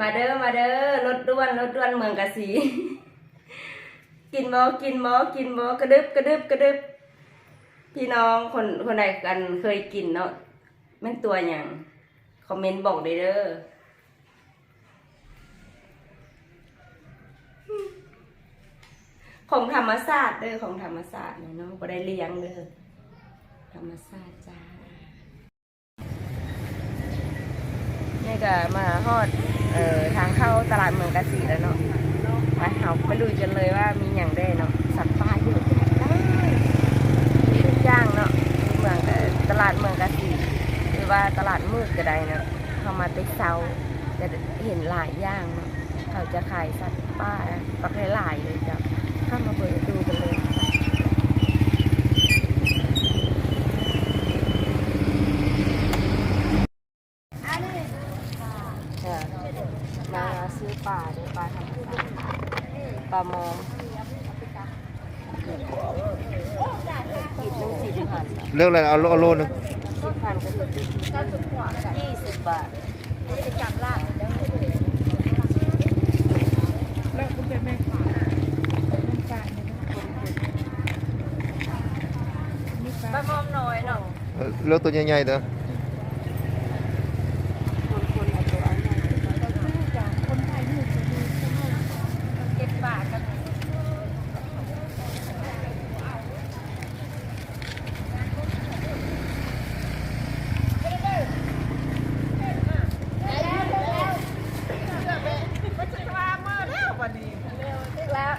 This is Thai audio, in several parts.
มาเด้อมาเด้อรถด้วนรถด้วนเมืองกะสี กินบ่กินบ่กินบ่กระดึบกระดึบกระดึบพี่น้องคนคนใดกันเคยกินเนาะแม่นตัวอย่างคอมเมนต์บอกได้เด้อของธรรมศาสตร์เด้อของธรรมศาสตร์เนาะเนาะบ่ได้เลี้ยงเด้อธรรมศาสตร์จ้านี่ก็มาฮอด อ่อทางเข้าตลาดเมืองกะสีแล้วเนาะไปเราไปดูกันเลยว่ามีอย่างได้เนาะสัตว์ป่าเยอะจังได้ทุกอย่างเนาะมีเมืองตลาดเมืองกะสีหรือว่าตลาดมืดก็ได้เนาะเข้ามาติเซาจะเห็นหลายอย่างเนาะเขาจะขายสัตว์ป่าปักหลายเลยจ้ะเข้ามาเปิดดูกันเลย เออมาซื้อปลาด้วยปลาทำปลามองขีดหนึ่งสี่สิบพัน เรื่องอะไรเอาโลเอาโลนึงสิบพันก็คือยี่สิบบาทปลามอมน้อยเนาะเออเลือกตัวใหญ่ๆเด้อ คนคนเอาตัวอันนั้นเก็บบาทกัน แล้ว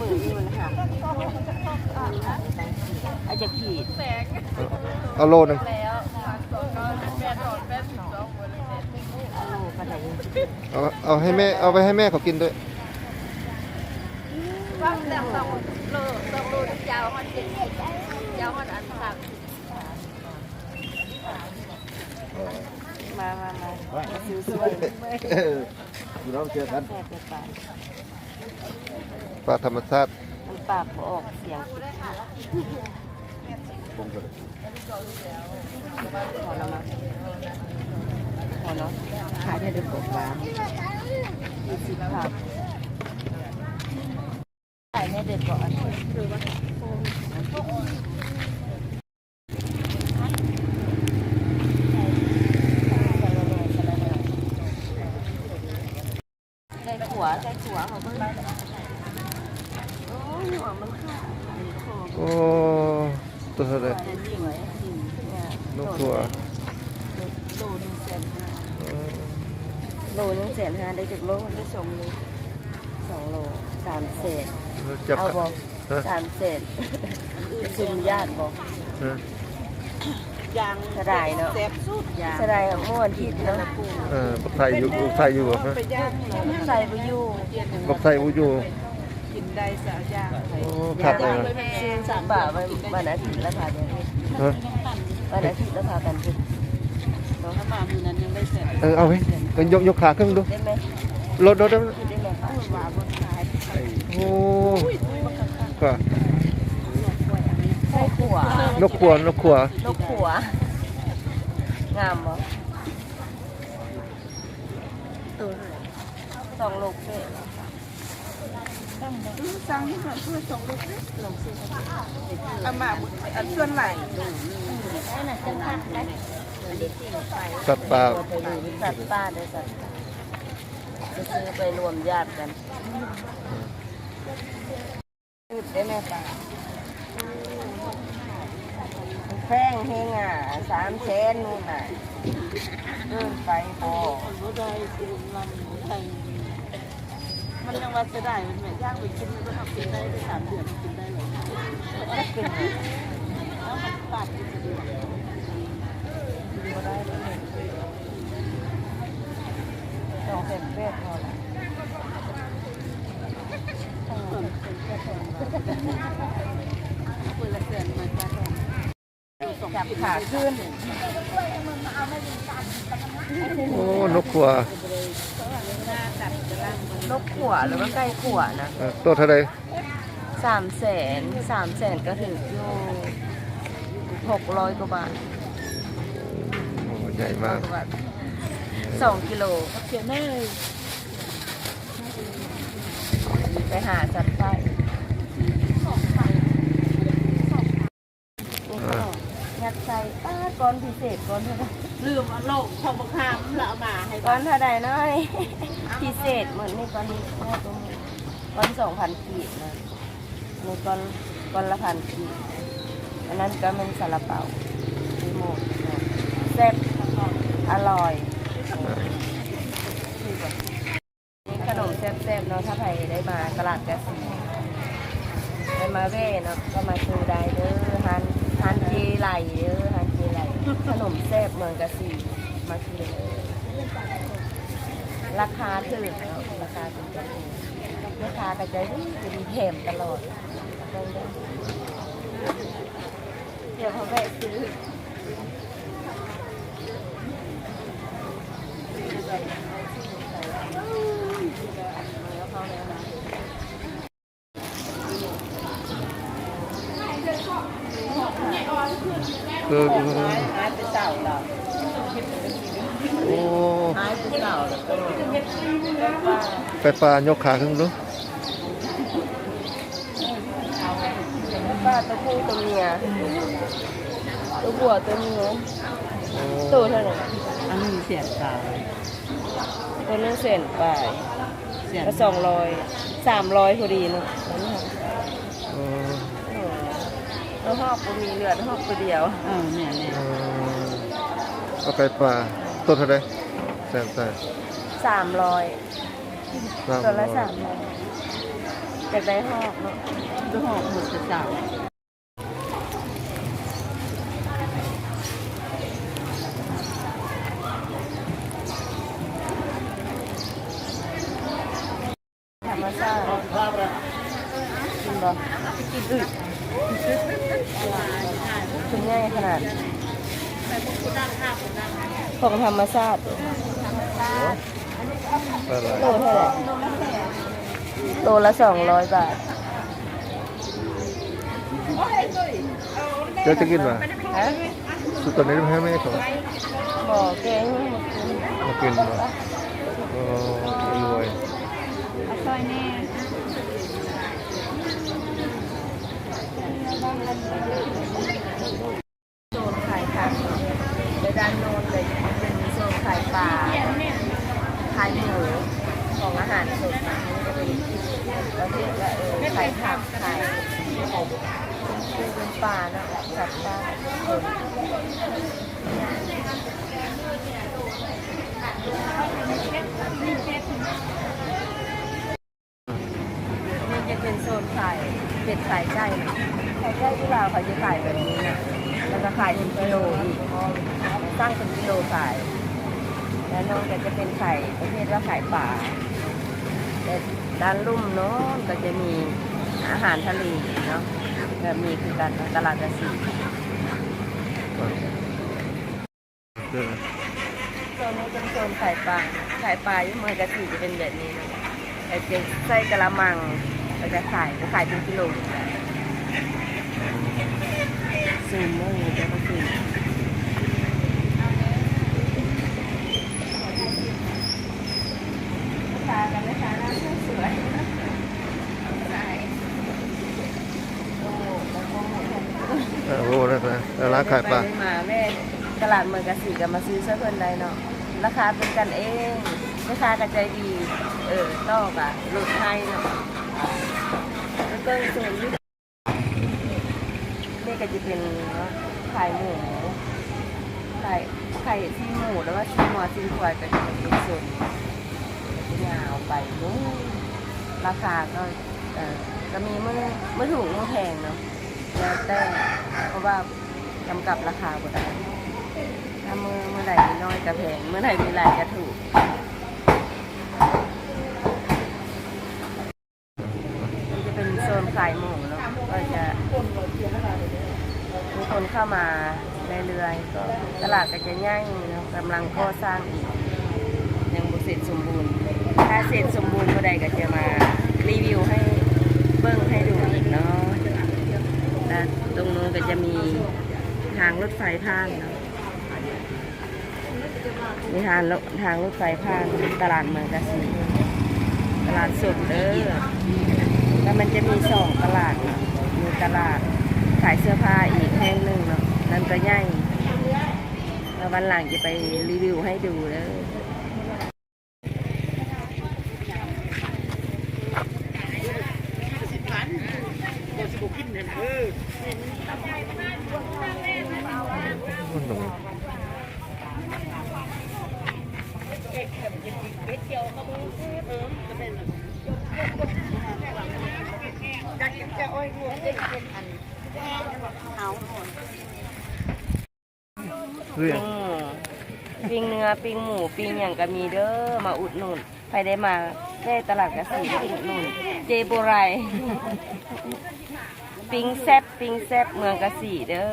มือนี่มันค่ะอาจจะขีด เอาโลนึงเอาเอาให้แม่เอาไปให้แม่เขากินด้วย ว่าแต่สองโลสองโลยาวมันเป็นยาวมันอันสักมามามาซื้อสวยอยู่น้องเจอกันแค่จะไปปลาธรรมชาติมันปากบ่ออกเสียง พอแล้วมั้งพอเนาะขายได้เดือนกว่ายี่สิบครับขายได้เดือนกว่าใส่ขัวใส่ขัวเขาก็โอ้ยหัวมันขาด โอ้ตัวเท่าไหร สวยจริงเนี่ย นกตัว โลหนึ่งแสนห้า เออ โลหนึ่งแสนห้า ได้จากโลมันได้สองโลสองโลสามเศษจับเอากับอกฮะสามเศษซุมญาติบอกฮะยางสลายเนาะยางสลายของม่วนทิศเนาะเออบักไทยอยู่บักไทยอยู่บ่ฮะใส่ไปอยู่บักไทยบ่อยู่กินได้สาวยางโอ้ครับเออซื้อสามบาทวันวันอาทิตย์แล้วพากันฮะวันอาทิตย์แล้วพากันขึ้นถ้ามามือนั้นยังได้เสร็จเออเอาไว้เออ ยกยกขาขึ้นดูได้ไหมรถรถรถได้ไหมคะว่าบนขายโอ้ก็ใส่ขัวนกขัวนกขัวนกขัวงามบ่ตัวสองลูกเด้สั่งให้เพื่อส่งลูกเอามาอันส่วนไหนสัตว์ป่าสัตว์ป่าด้วยสัตว์จะซื้อไปรวมญาติกันอึดได้ไหมป่าแพงเฮงอะสามเซนนู่นน่ะเดินไปพอ มันยังว่าจะได้มันแม่ย่างไปกินมันก็ทำกินได้ได้สามเดือนกินได้เลยจะกินแล้วมันปาดกินเดือนก็ได้เลยสองเซนเป๊ะพอละปืนละเดือนมันจะจับขาขึ้น โอ้ นกขัว ขัวหรือว่าไก่ขัวนะเออตัวเท่าไหรสามแสนสามแสนก็ถึงอยู่หกร้อยกว่าบาทโอ้ใหญ่มากกว่าบาทใหญ่สองกิโลเขียนได้เลย ไปหาสัตว์ไส้นี่ก็ยัดใส่ป้า ก้อนพิเศษก้อนเท่าไหร่ลืมเอาโลกของบักฮามแล้วเอามาให้ก้อนเท่าไหร่น้อยพิเศษเหมือนนี่ก้อนนี้แม่ตรงนี้ก้อนสองพันกีบนะนี่ก้อนก้อนละพันกีบอันนั้นก็เป็นซาลาเปาดีหมดแซ่บอร่อยนี่ขนมแซ่บๆเนาะถ้าใครได้มาตลาดกระสีได้มาเว่เนาะก็มาซื้อได้เด้อฮันฮันเจไหลเด้อฮันเจไหล ขนมแซ่บเมืองกะสีมาซื้อเลยราคาถูกเนาะราคาถูกจังราคากระจายดีจะมีแถมตลอดเดี๋ยวเขาแวะซื้อ คือหายไปเต่าเราโอ้หายไปเต่าแล้วก็ไฟฟ้ายกขาขึ้นดูป้าตัวผู้ตัวเมียตัวผัวตัวเมียโอ้ตัวเท่าไหร่อันนี้เสียตาตัวนึงเซนไปเสียก็สองร้อยสามร้อยพอดีเนาะเออ แล้วหอกก็มีเหลือหอกตัวเดียวเออเนี่ยเนี่ยเออเอาไฟฟ้าต้นเท่าไหรแสนใส่สามร้อยสามตัวละร้อยสามร้อยอยากได้หอกเนาะดูหอกหมดจะเต่าธรรมชาติกินบ่กินอึ ดถึงง่ายขนาดของธรรมชาติอะไรโลเท่าไหร่โลละสองร้อยบาทเดี๋ยวจะกินป่ะฮะสุดตอนนี้ให้แม่เขาบ่อแกงมากินป่ะโอ้รวย ซอยแน่โซนขายผักในด้านโน้นเลยเป็นโซนขายปลาขายหมูของอาหารสดจะเป็นประเภทว่าเออขายผักขายคือเป็นปลาเนาะสัตว์ป่าเอ อนี่จะเป็นโซนขายเป็ดขายไก่นะขายไก่ที่เราวเขาจะขายแบบนี้นะแล้วก็ขายเป็นกิโลอีกตั้งเป็นกิโลขาย แล้วน้องก็จะเป็นไข่ประเภทว่าไข่ป่าแต่ด้านลุ่มโน้นก็จะมีอาหารทะเลเนาะแบบมีคือการตลาดกระสี โซนนี้เป็นโซนขายปลาขายปลาที่เมือกะสีจะเป็นแบบนี้นะแต่จะใส่กระมังเราจะขายจะขายเป็นกิโลซูมเลยจะมาซูมทากันนะคะน้ำสวยใช่โอ้แล้วก็หมด เออโอ้นั่นนะร้าน ขายปลาไปมาแม่ตลาดเมืองกระสิกรมาซื้อเสื้อเพิ่นได้เนาะราคาเป็นกันเองราคากระใจดี เออนอกอะลดให้เนาะแล้วก็ส่วนที่นี่ก็จะเป็นขายหมูขายไข่ซีหมูแล้วก็ซีหมูซีควายก็จะเป็นส่วนยาวไปนู้นราคาก็เออจะมีเมื่อเมื่อถูกเมื่อแพงเนาะแล้วแต่เพราะว่า จำกับราคาบ่ได้ถ้าเมื่อเมื่อไหร่มีน้อยก็แพงเมื่อไหร่มีหลายก็ถูกมันจะเป็นโซนขายหมูเนาะก็จะมีคนเข้ามาเรื่อยๆก็ตลาดก็จะย่างเนาะกำลังก่อสร้างอีกยังบ่เสร็จสมบูรณ์ ถ้าเสร็จสมบูรณ์เมื่อใดก็จะมารีวิวให้เบิ้งให้ดูอีกเนาะนะตรงนู้นก็จะมี ทางรถไฟผ่านเนาะมีทางรถทางรถไฟผ่านตลาดเมืองกสิตลาดสดเด้อแล้วมันจะมีสองตลาดเนาะมีตลาดขายเสื้อผ้าอีกแห่งหนึ่งเนาะนั่นก็ใหญ่แล้ววันหลังจะไปรีวิวให้ดูเด้อ เอาเรื่องปิ้งเนื้อปิ้งหมูปิ้งอย่างก็มีเด้อมาอุดหนุนใครได้มาได้ตลาดกระสีอุดหนุนเจโบไรปิ้งแซบปิ้งแซบเมืองกระสีเด้อ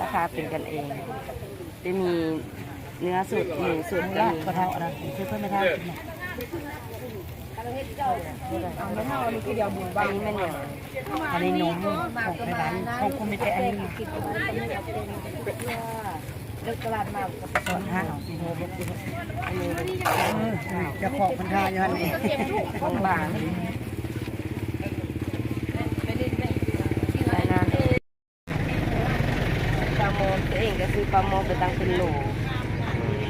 ราคาเป็นกันเอง จะมีเนื้อสดหมูสดก็มีกระเทาอะไรคือเพื่อนไม่เท่า เอาไม่เท่าอันนี้คือเดียวบุญบนี้มันอย่างอันนี้นมของในร้านเขาคงไม่ใช่อันนี้เลือกตลาดมากับสอนห้าจะขอบพันธาอยู่ฮันนี่ของบางปนานปลาโมตัวเองก็คือปลาโมไปตั้งเป็นโหล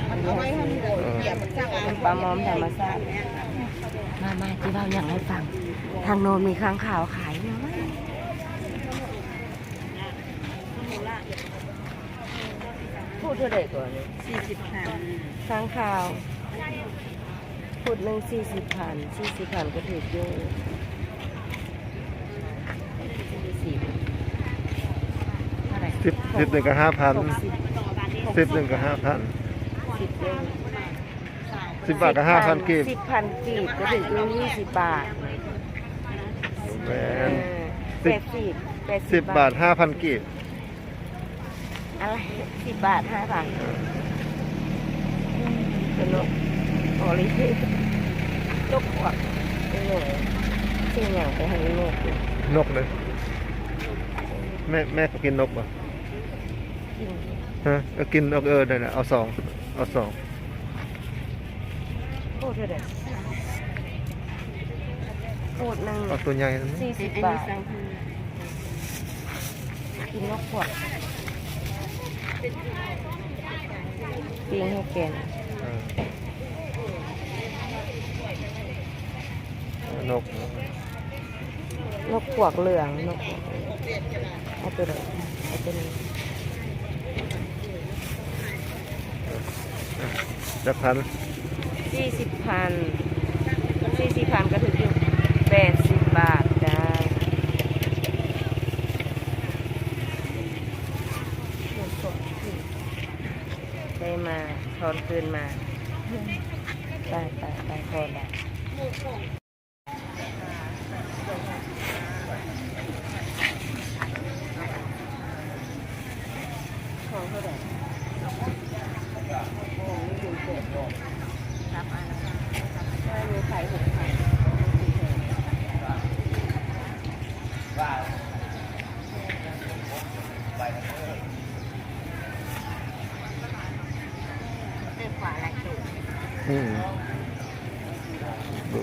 เป็นปลาโมมธรรมชาติ มามาที่เราอยากให้ฟัง ทางโนนมีข้างขาวขายเนาะพูดเท่าไหร่ก่อนเนี่ยสี่สิบห้าข้างข่าวพูดหนึ่งสี่สิบพันสี่สิบพันก็ถือเยอะสี่สิบเท่าไหร่สิบสิบหนึ่งกับห้าพันหกสิบสิบหนึ่งกับห้าพันสิบเยอะ สิบบาทกับห้าพันกีบสิบพันกีบก็ถืออยู่ยี่สิบบาทแหวเอนอแปดสิบแปดสิบบาทห้าพันกีบอะไรสิบบาทห้าบาทเป็นนกโอลินกขวักเป็นหนูสิ่งอย่างไปให้นกอยู่นกเลยแม่แม่ก็กินนกป่ะกินฮะก็กินนกเออเนี่ยนะเอาสองเอาสองพูด เท่าไหร่พูดหนึ่งเอาตัวใหญ่นะสี่สิบบาทกินนกขวดปิ้งให้แกนเออนกนกขวกเหลืองนกเอาตัวไหนเอาตัวนี้จะพัน สี่สิบพันสี่สิบพันก็ถืออยู่แปดสิบบาทจ้าได้มาทอนคืนมา ไปไปไปทอนละของเท่าไหร่โอ้ไม่ถึงเจ็ดดอกรับอันไม่มีไข่หกไข่เลือกขวาและจุด อืมดู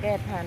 แก้พัน